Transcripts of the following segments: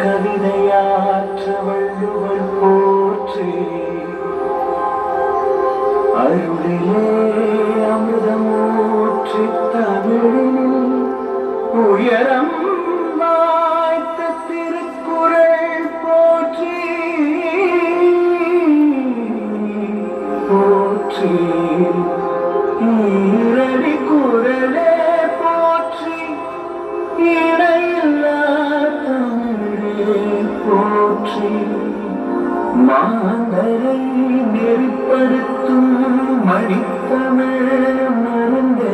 கவிதையாற்ற வள்ளுவர் போற்றி. அருளிலே அமிர்தமூற்றி தமிழில் உயரா மாந்தரை நெறிப்படுத்தும் மணித்தமிழ் மறந்தே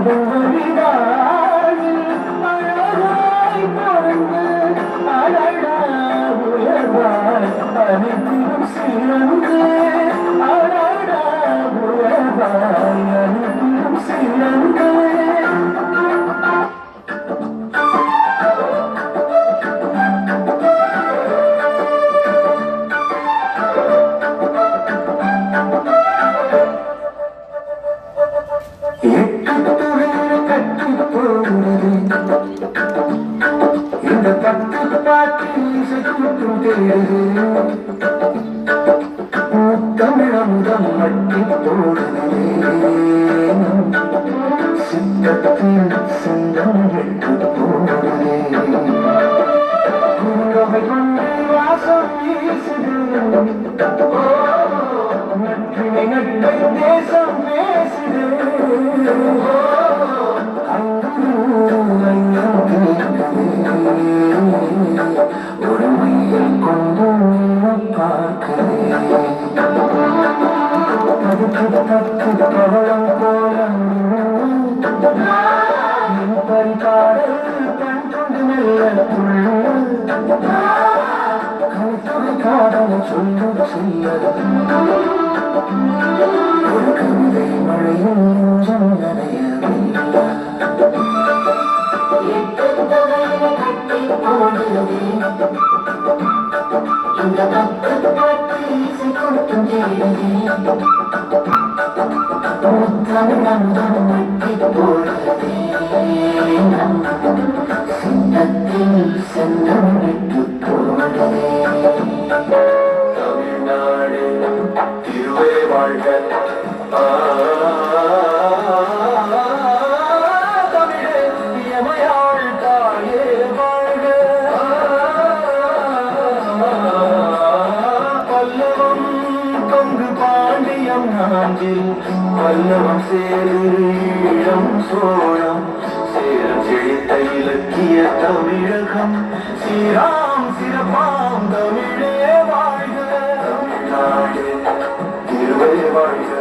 இந்த தமிழமுதம் மட்டி போடுதே சித்தத்தில் செந்தம் விட்டு போடுதே வாசம் வீசுது தேசம் பேசுது கணித்துறை காதல் சொல்லும் செய்யது ஒரு கவிதை மழையும் நெஞ்சம் நனையவில்லை பல்லவம் சேரும் சோழம். சேரம் செழித்த இலக்கிய தமிழகம். சீராம் சிறப்பாம் தமிழே வாழ்க. தமிழ்நாடு திருவே வாழ்க.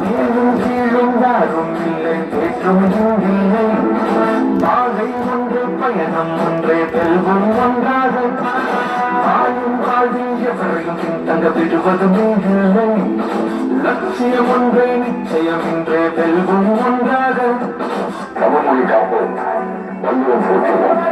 மேலும் கீழும் யாரும் இல்லை தேற்றும் இல்லை பாதை ஒன்று பயணம் ஒன்றே செல்வம் ஒன்றாக ஆயும் வாழ்வில் எவரையும் பின்தங்க விடுவதுமே இல்லை லட்சியம் ஒன்றே நிச்சயம் என்றே வெல்வம் ஒன்றாக தமிழ்மொழி காப்போம் வள்ளுவம் போற்றுவோம்